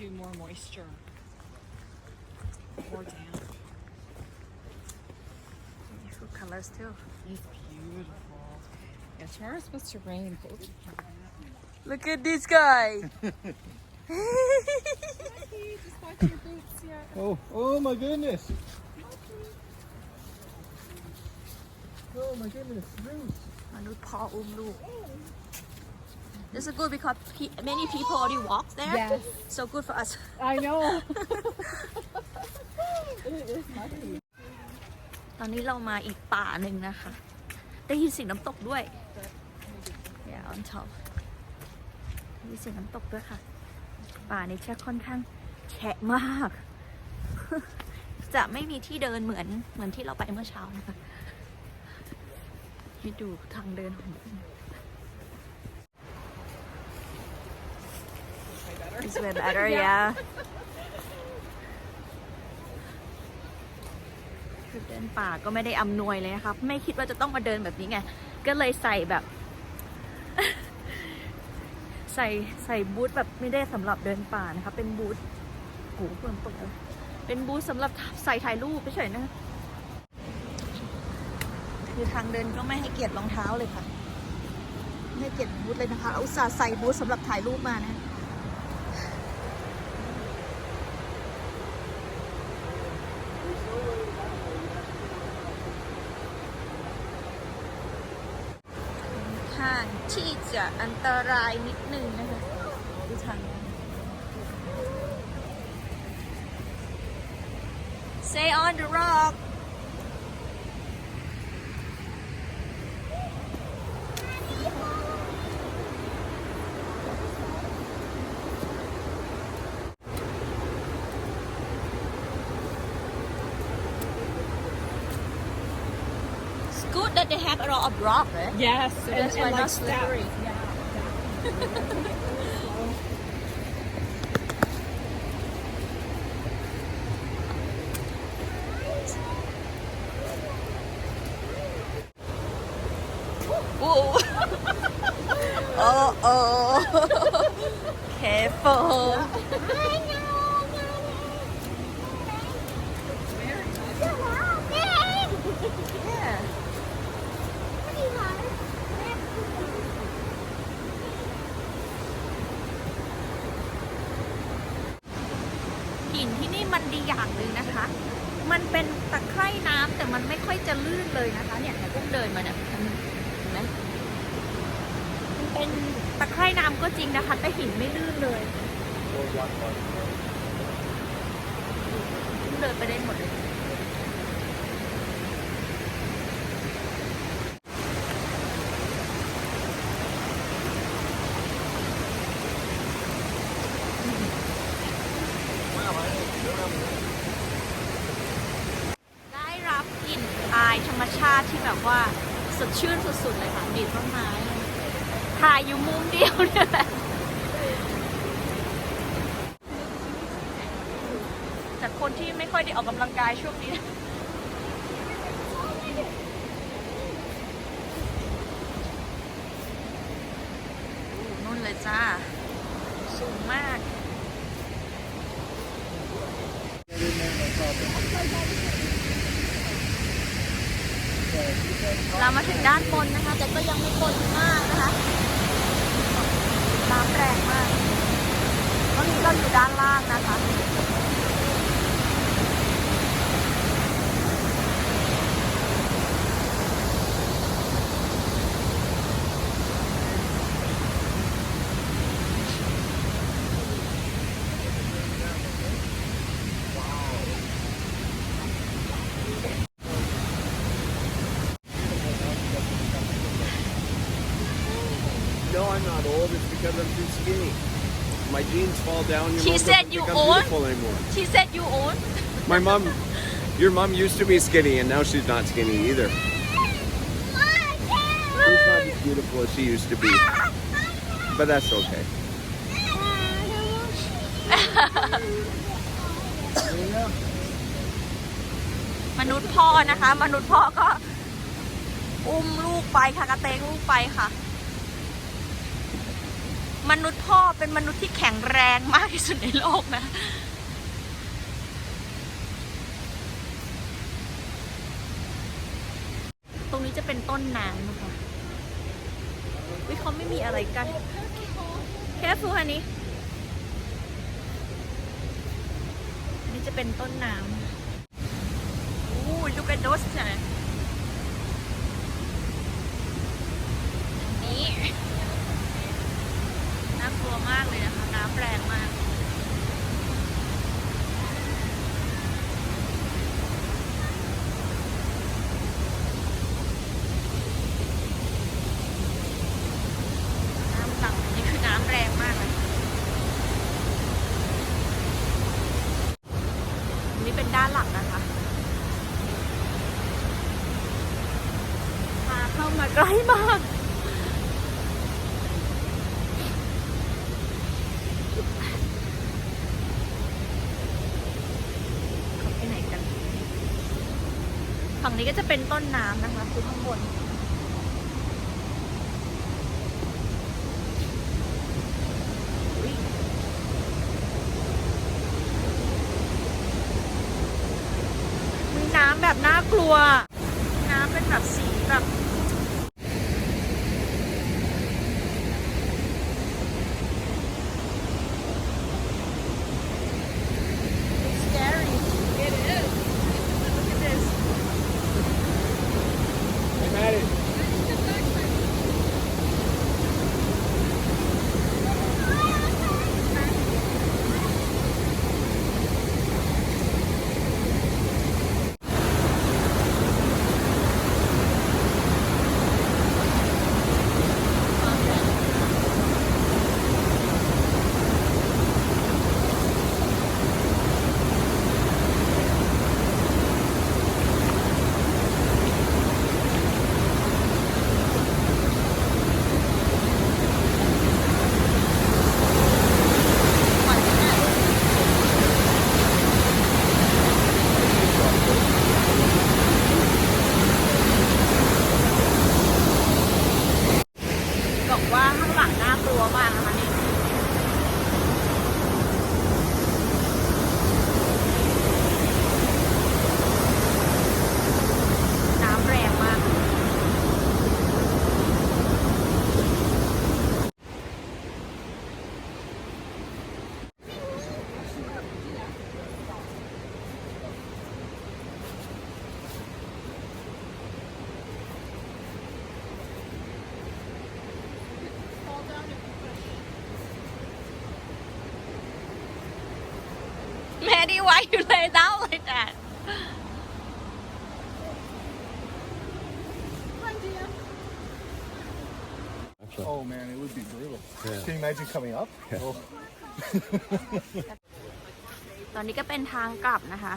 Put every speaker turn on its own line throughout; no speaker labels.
waterfall here
Yes, that too, more moisture. More damp.
beautiful colors too
It's beautiful. Yeah, tomorrow's supposed to rain. but we'll keep an eye on it.
look at this guy
Just watch your boots, yeah.
Oh, oh my goodness. Oh my goodness, Ruth.
มนุษย์พ่ออุ้มลูก This is good because pe- many people already walk there
Yes.
so good for us
I know.
ตอนนี้เรามาอีกป่าหนึ่งนะคะ ได้ยินเสียงน้ำตกด้วยอย่าออนท็อปได้ยินเสียงน้ำตกด้วยค่ะ ป่านี้จะค่อนข้างแฉะมาก จะไม่มีที่เดินเหมือนเหมือนที่เราไปเมื่อเช้านะคะ ให้ดูทางเดินของมัน It's way better, yeah. คือเดินป่าก็ไม่ได้อำนวยเลยนะครับ ไม่คิดว่าจะต้องมาเดินแบบนี้ไง ก็เลยใส่แบบ ใส่ใส่บูทแบบไม่ได้สำหรับเดินป่านะคะเป็นบูทโอ้โหเปิ่มตกเลยเป็นบูทสำหรับใส่ถ่ายรูปเฉยๆนะ คือทางเดินก็ไม่ให้เกียรติรองเท้าเลยค่ะ ไม่ให้เกียรติบูทเลยนะคะเอาอุตส่าห์ใส่บูทสำหรับถ่ายรูปมานะ ข้างที่ จะอันตรายนิดนึงนะคะดูทาง Say on the rock they have a lot of rock eh?
Yes,
So
and,
that's
and
why
like
not
steps.
slippery.
Yeah.
โอ้โอ้โอ้ careful yeah หินที่นี่มันดีอย่างหนึ่งนะคะ มันเป็นตะไคร่น้ำแต่มันไม่ค่อยจะลื่นเลยนะคะ เนี่ยเนี่ยกุ้งเดินมาเนี่ยมันเห็นไหมมันเป็นตะไคร่น้ำ ก็จริงนะคะ แต่หินไม่ลื่นเลยเดินไปได้หมดเลย ได้รับกลิ่นอายธรรมชาติที่แบบว่าสดชื่นสุดๆเลยค่ะกลิ่นต้นไม้ ถ่ายอยู่มุมเดียวเนี่ยแหละจากคนที่ไม่ค่อยได้ออกกำลังกายช่วงนี้นะอู้นู่นเลยจ้า สูงมากเรามาถึงด้านบนนะคะ แต่ก็ยังไม่บนมากนะคะ น้ำแรงมากตอนนี้เราอยู่ด้านล่างนะคะ
skinny. My jeans fall down. Your
She
mom
said
doesn't
you
think I'm
old?
beautiful anymore.
She said you own
My mom, your mom used to be skinny, and now she's not skinny either. She's not as beautiful as she used to be, but that's okay.
มนุษย์พ่อนะคะ มนุษย์พ่อก็ อุ้มลูกไปค่ะกระเตงลูกไปค่ะ มนุษย์พ่อเป็นมนุษย์ที่แข็งแรงมากที่สุดในโลกนะ ตรงนี้จะเป็นต้นน้ำนะคะวิเขาไม่มีอะไรกัน แค่ฟูฮันนี้อันนี้จะเป็นต้นน้ำโอ้ยดูกันโดสใช่ไหมนี่น่ากลัว มากเลยนะคะ น้ำแรงมาก น้ำหลังนี่คือน้ำแรงมากเลยอันนี้เป็นด้านหลังนะคะพาเข้ามาใกล้มาก เขาไปไหนกัน ฝั่ง นี้ก็จะเป็นต้นน้ำนะคะคือข้างบนมีน้ำแบบน่ากลัว น้ำเป็นแบบสีแบบ It's scary. It is. Look at this.
I'm at it.
บอกว่าข้างหลังน่ากลัวมากนะคะนี่น้ำแรงมาก Maddie, why you lay down like that?
Oh man, it would be brutal.
Yeah.
Can you imagine coming up? Oh.
ตอนนี้ก็เป็นทางกลับนะคะ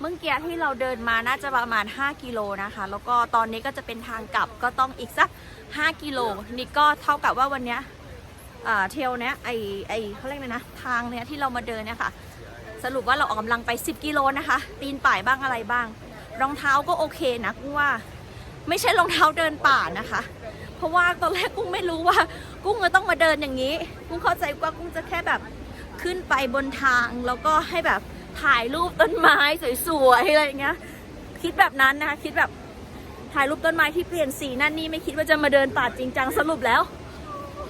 เมื่อกี้ที่เราเดินมาน่าจะประมาณ 5 กิโลนะคะ แล้วก็ตอนนี้ก็จะเป็นทางกลับก็ต้องอีกสัก 5 กิโล นี่ก็เท่ากับว่าวันเนี้ยอ่าเทรลเนี้ยไอไอเขาเรียกเลยนะ ทางเนี้ยที่เรามาเดินเนี่ยค่ะ สรุปว่าเราออกกำลังไป 10 กิโลนะคะ ปีนป่ายบ้างอะไรบ้าง รองเท้าก็โอเคนะกุ้งว่า ไม่ใช่รองเท้าเดินป่านะคะ เพราะว่าตอนแรกกุ้งไม่รู้ว่า กุ้งจะต้องมาเดินอย่างนี้ กุ้งเข้าใจว่ากุ้งจะแค่แบบขึ้นไปบนทางแล้วก็ให้แบบถ่ายรูปต้นไม้สวยๆอะไรอย่างเงี้ย คิดแบบนั้นนะคะคิดแบบถ่ายรูปต้นไม้ที่เปลี่ยนสีนั่นนี่ไม่คิดว่าจะมาเดินป่าจริงจังสรุปแล้ว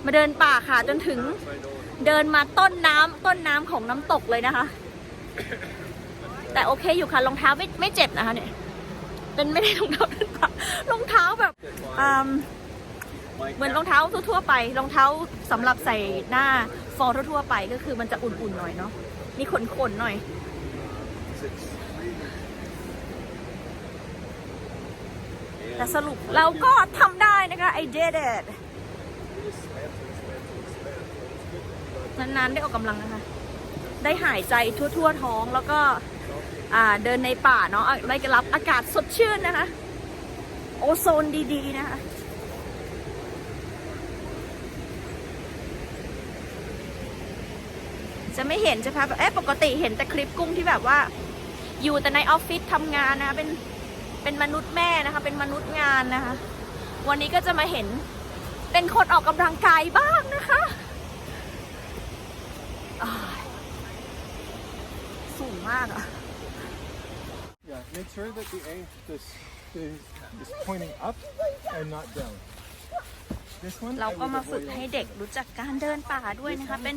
มาเดินป่าค่ะจนถึงเดินมาต้นน้ำต้นน้ำของน้ำตกเลยนะคะ แต่โอเคอยู่ค่ะรองเท้าไม่ไม่เจ็บนะคะเนี่ยเป็นไม่ได้รองเท้าเดินป่ารองเท้าแบบเหมือนรองเท้าทั่วๆไปรองเท้าสำหรับใส่หน้าฟอร์ทั่วๆไปก็คือมันจะอุ่นๆหน่อยเนาะมีขนๆหน่อยแต่สรุปเราก็ทำได้นะคะ I did it นานๆได้ออกกำลังนะคะ ได้หายใจทั่วๆท้องแล้วก็เดินในป่าเนาะได้รับอากาศสดชื่นนะคะ โอโซนดี ๆ นะคะจะไม่เห็นใช่ไหมแบบเอ๊ะปกติเห็นแต่คลิปกุ้งที่แบบว่า อยู่แต่ในออฟฟิศทำงานนะคะเป็นเป็นมนุษย์แม่นะคะ เป็นมนุษย์งานนะคะ วันนี้ก็จะมาเห็นเป็นคนออกกำลังกายบ้างนะคะ สูงมากอะ
Yeah, make sure that the A this is, is pointing up and not down. This one
เรา
I
ก็
would
มาฝึก
avoid
ให้เด็กรู้จักการเดินป่าด้วยนะคะ เป็น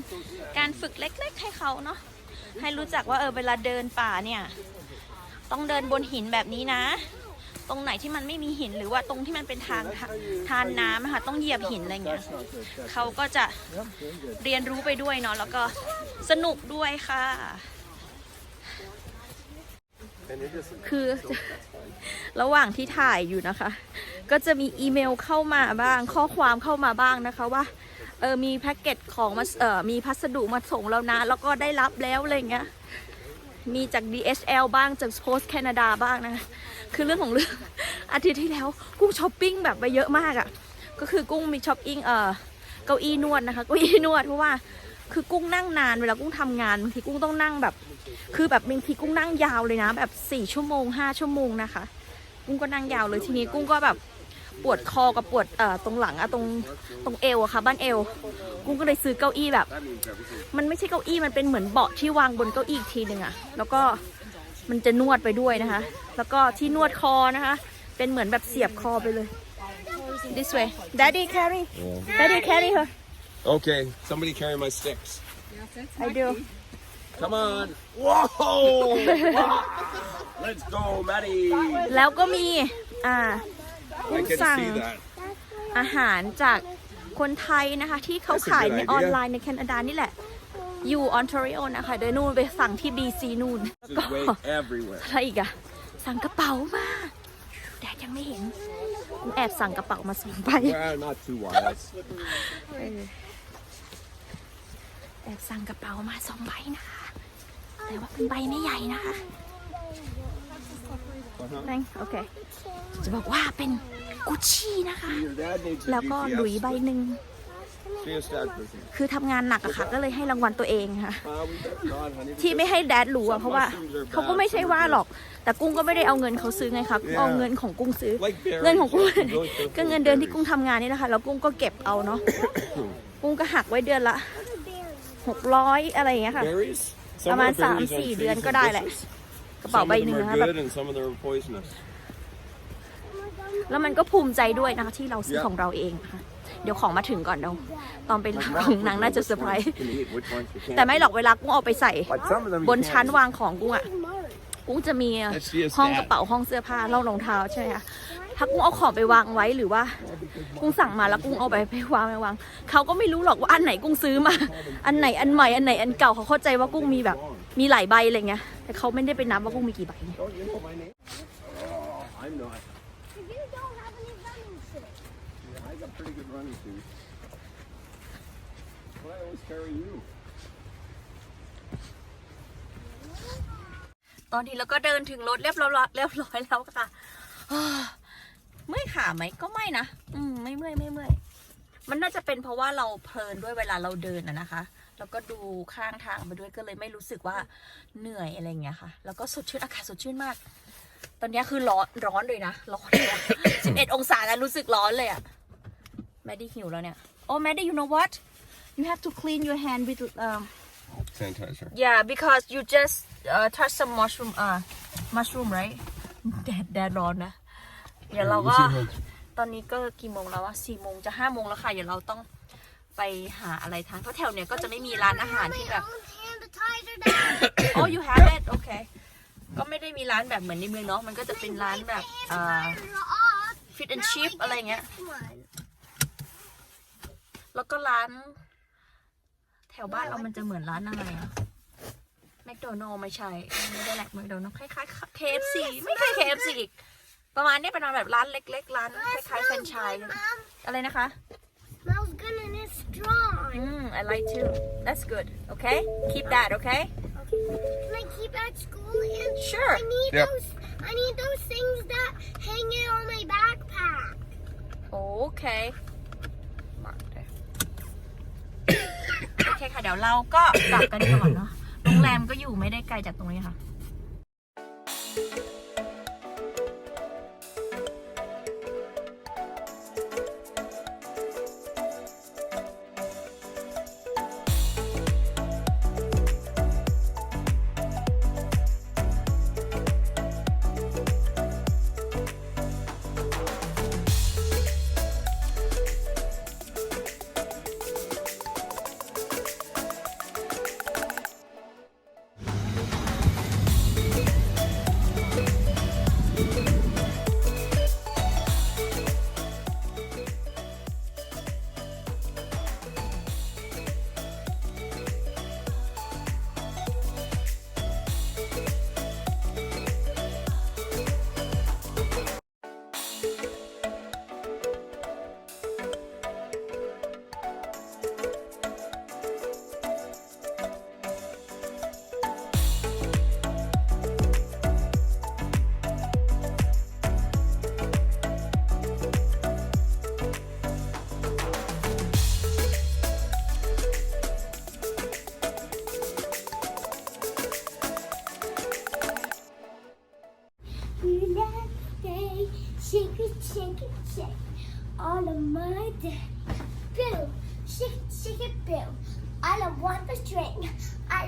การฝึกเล็กๆให้เขาเนาะ ให้รู้จักว่าเออเวลาเดินป่าเนี่ย ต้องเดินบนหินแบบนี้นะ ตรงไหนที่มันไม่มีหินหรือว่าตรงที่มันเป็นทางทานน้ำอะค่ะต้องเหยียบหินอะไรเงี้ย
That's not good. That's
เขาก็จะ
Yep, very good.
เรียนรู้ไปด้วยเนาะแล้วก็สนุกด้วยค่ะ
And it isn't.
คือ ระหว่างที่ถ่ายอยู่นะคะ ก็จะมีอีเมลเข้ามาบ้าง ข้อความเข้ามาบ้างนะคะว่าเออมีแพ็กเกจของมาเออมีพัสดุมาส่งแล้วนะ แล้วก็ได้รับแล้วอะไรเงี้ยมีจาก DHL บ้างจาก Post Canada บ้างนะคะคือเรื่องของเรื่องอาทิตย์ที่แล้วกุ้งช้อปปิ้งแบบไปเยอะมากอะ่ะก็คือกุ้งมีช้อปปิ้งเออเก้าอี้นวดนะคะเก้าอี้นวดเพราะว่า คือกุ้งนั่งนานเวลากุ้งทำงานบางทีกุ้งต้องนั่งแบบ คือแบบบางทีกุ้งนั่งยาวเลยนะ แบบสี่ชั่วโมงห้าชั่วโมงนะคะ กุ้งก็นั่งยาวเลยทีนี้กุ้งก็แบบปวดคอกับปวดเอ่อตรงหลังอะตรงตรงเอวอะค่ะ บ้านเอว กุ้งก็เลยซื้อเก้าอี้แบบ
That means everything.
มันไม่ใช่เก้าอี้มันเป็นเหมือนเบาะที่วางบนเก้าอี้อีกทีหนึ่งอะแล้วก็มันจะนวดไปด้วยนะคะ แล้วก็ที่นวดคอนะคะ เป็นเหมือนแบบเสียบคอไปเลย this way daddy carry daddy carry her
Okay, somebody carry my sticks.
I do
Come on. Whoa! Let's go, Maddie.
แล้วก็มี อ่า
I can
Sang.
see that.
อาหารจากคนไทยนะคะที่เขา
That's a
ขาย
good
ใน
idea.
ออนไลน์ในแคนาดานี่แหละ อยู่ออนทาริโอนะคะเดี๋ยวนู่นไปสั่งที่ BC นู่น
This
แล้ว
is
ก็
way everywhere.
อะไรอีกอะสั่งกระเป๋ามาแดดยังไม่เห็นกูแอบสั่งกระเป๋ามาสองใบ
Well, not too wise.
เออแอบสั่งกระเป๋ามาสองใบนะคะแต่ว่าเป็นใบไม่ใหญ่นะคะแม่งโอเคจะบอกว่าเป็นกุชชี่นะคะ
Your dad needs a
แล้วก็หลุย
GPS.
ใบหนึ่ง
GPS dad person.
คือทำงานหนักอะค่ะ ก็เลยให้รางวัลตัวเองค่ะ
Uh, we better not, honey.
ที่ไม่ให้แดดรู้อะเพราะว่าเขาก็ไม่ใช่ว่าหรอก แต่กุ้งก็ไม่ได้เอาเงินเขาซื้อไงคะกุ้งเอาเงินของกุ้งซื้อ
Like berries.
เงินของกุ้ง
you can really feel
ก็เงินเดือนที่กุ้งทำงานนี่นะคะแล้วกุ้งก็เก็บเอาเนาะ กุ้งก็หักไว้เดือนละ หกร้อยอะไรอย่างเงี้ยค่ะ
Berries?
ประ
Some
มาณ
of the
สาม
berries are
สี่เดือน
trees
ก็
and
ได้แหละ
bushes.
กระเป๋า
Some
ใบ
of
หนึ่ง
them
นะคะ
are
แบบ
good and some of them are poisonous.
แล้วมันก็ภูมิใจด้วยนะคะที่เราซื้อ
Yeah.
ของเราเองนะคะเดี๋ยวของมาถึงก่อนเดี๋ยวตอนไปรับของนางน่าจะเซอร์ไพรส์
You can eat, which ones you can't.
แต่ไม่หรอกเวลากุ้งเอาไปใส่
But some of them you
บน
can't
ชั้น
eat.
วางของกุ้งอะกุ้งจะมี
Let's see his
ห้อง
dad.
กระเป๋าห้องเสื้อผ้าล่องรองเท้าใช่ไหมคะ ถ้ากุ้งเอาของไปวางไว้หรือว่า กุ้งสั่งมาแล้วกุ้งเอาไปไปวางไปวางเขาก็ไม่รู้หรอกว่าอันไหนกุ้งซื้อมา อันไหนอันใหม่อันไหนอันเก่าเขาเข้าใจว่ากุ้งมีแบบมีหลายใบอะไรเงี้ยแต่เขาไม่ได้ไปนับว่ากุ้งมีกี่ใบ
Don't you know my name? Oh, I'm not.
You don't have any running shoes.
Yeah, I got pretty good running shoes. But I always carry you.
ตอนนี้เราก็เดินถึงรถเรียบร้อยเรียบร้อยแล้วค่ะอ่าเมื่อยขาไหมก็ไม่นะอืมไม่เมื่อยไม่เมื่อยมันน่าจะเป็นเพราะว่าเราเพลินด้วยเวลาเราเดินอะนะคะ แล้วก็ดูข้างทางไปด้วยก็เลยไม่รู้สึกว่าเหนื่อยอะไรเงี้ยค่ะ แล้วก็สดชื่นอากาศสดชื่นมาก ตอนนี้คือร้อนร้อนเลยนะร้อนเลยสิบเอ็ดองศาแล้วรู้สึกร้อนเลยอะแมดดี้หิวแล้วเนี่ยโอ้แมดดี้ you know what you have to clean your hand with um
Sanitizer.
Yeah, because you just uh, touch some mushroom, uh, mushroom, right? แดดแดดร้อนนะ เดี๋ยวเราก็ตอนนี้ก็กี่โมงแล้ววะสี่โมงจะห้าโมงแล้วค่ะเดี๋ยวเราต้องไปหาอะไรทานเพราะแถวเนี้ยก็จะไม่มีร้านอาหารที่แบบ
Own sanitizer down.
oh you have it okay ก็ไม่ได้มีร้านแบบเหมือนในเมืองเนาะมันก็จะเป็นร้านแบบเอ่อ
off.
fit and chip อะไรเงี้ย
Come on.
แล้วก็ร้าน แถวบ้านเรามันจะเหมือนร้านอะไรอะแมคโดนัลไม่ใช่ไม่ได้แหลกแมคโดนัลคล้ายๆ KFC ไม่ใช่ KFC อีก ประมาณนี้เป็นร้านแบบร้านเล็ก ๆ ร้านคล้ายๆแฟรนไชส์เลย
Mom,
อะไรนะคะ
smells good and it's strong.
อืม I like too that's good okay keep that okay
Can I keep at school? And
Sure.
I need
Yep.
those. I need those things that hang it on my backpack.
okay mark there โอเคค่ะ เดี๋ยวเราก็กลับกันดีกว่าเนาะ โรงแรมก็อยู่ไม่ได้ไกลจากตรงนี้ค่ะ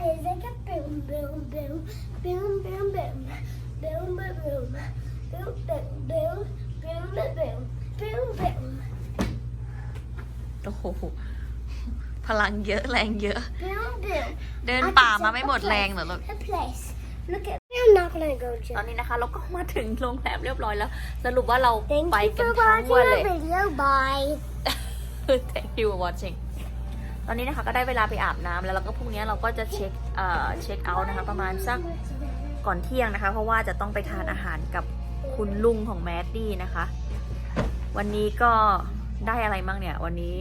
I just like a boom, boom, boom, boom, boom, boom, boom, boom, boom, boom, boom, boom, boom, boom, boom, boom,
โอ้โห พลังเยอะแรงเยอะ
boom, boom.
เดิน
I
ป่า
can
มา
take
ไม่
a
หมดแรง
place,
เหรอลูก
A place. Look at me. I'm not gonna go,
ตอน
Jim.
นี้นะคะ เราก็มาถึงโรงแรมเรียบร้อยแล้ว สรุปว่าเรา
Thank
ไป
you
กัน
for
ทั้งวัน
watching
เลย
our video. Bye.
Thank you for watching ตอนนี้นะคะก็ได้เวลาไปอาบน้ำแล้วแล้วก็พรุ่งนี้เราก็จะเช็คเอ่อเช็คเอาท์นะคะ ประมาณสักก่อนเที่ยงนะคะ เพราะว่าจะต้องไปทานอาหารกับคุณลุงของแมดดี้นะคะ วันนี้ก็ได้อะไรมั่งเนี่ย วันนี้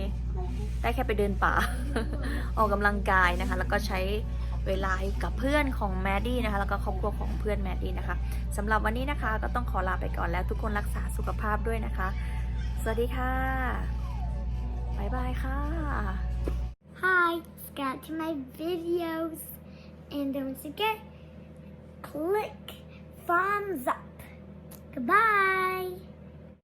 ได้แค่ไปเดินป่า ออกกำลังกายนะคะ แล้วก็ใช้เวลากับเพื่อนของแมดดี้นะคะ แล้วก็ครอบครัวของเพื่อนแมดดี้นะคะสำหรับวันนี้นะคะก็ต้องขอลาไปก่อนแล้วทุกคนรักษาสุขภาพด้วยนะคะ สวัสดีค่ะ บ๊ายบายค่ะ
Hi, subscribe to my videos. And don't forget, click thumbs up. Goodbye.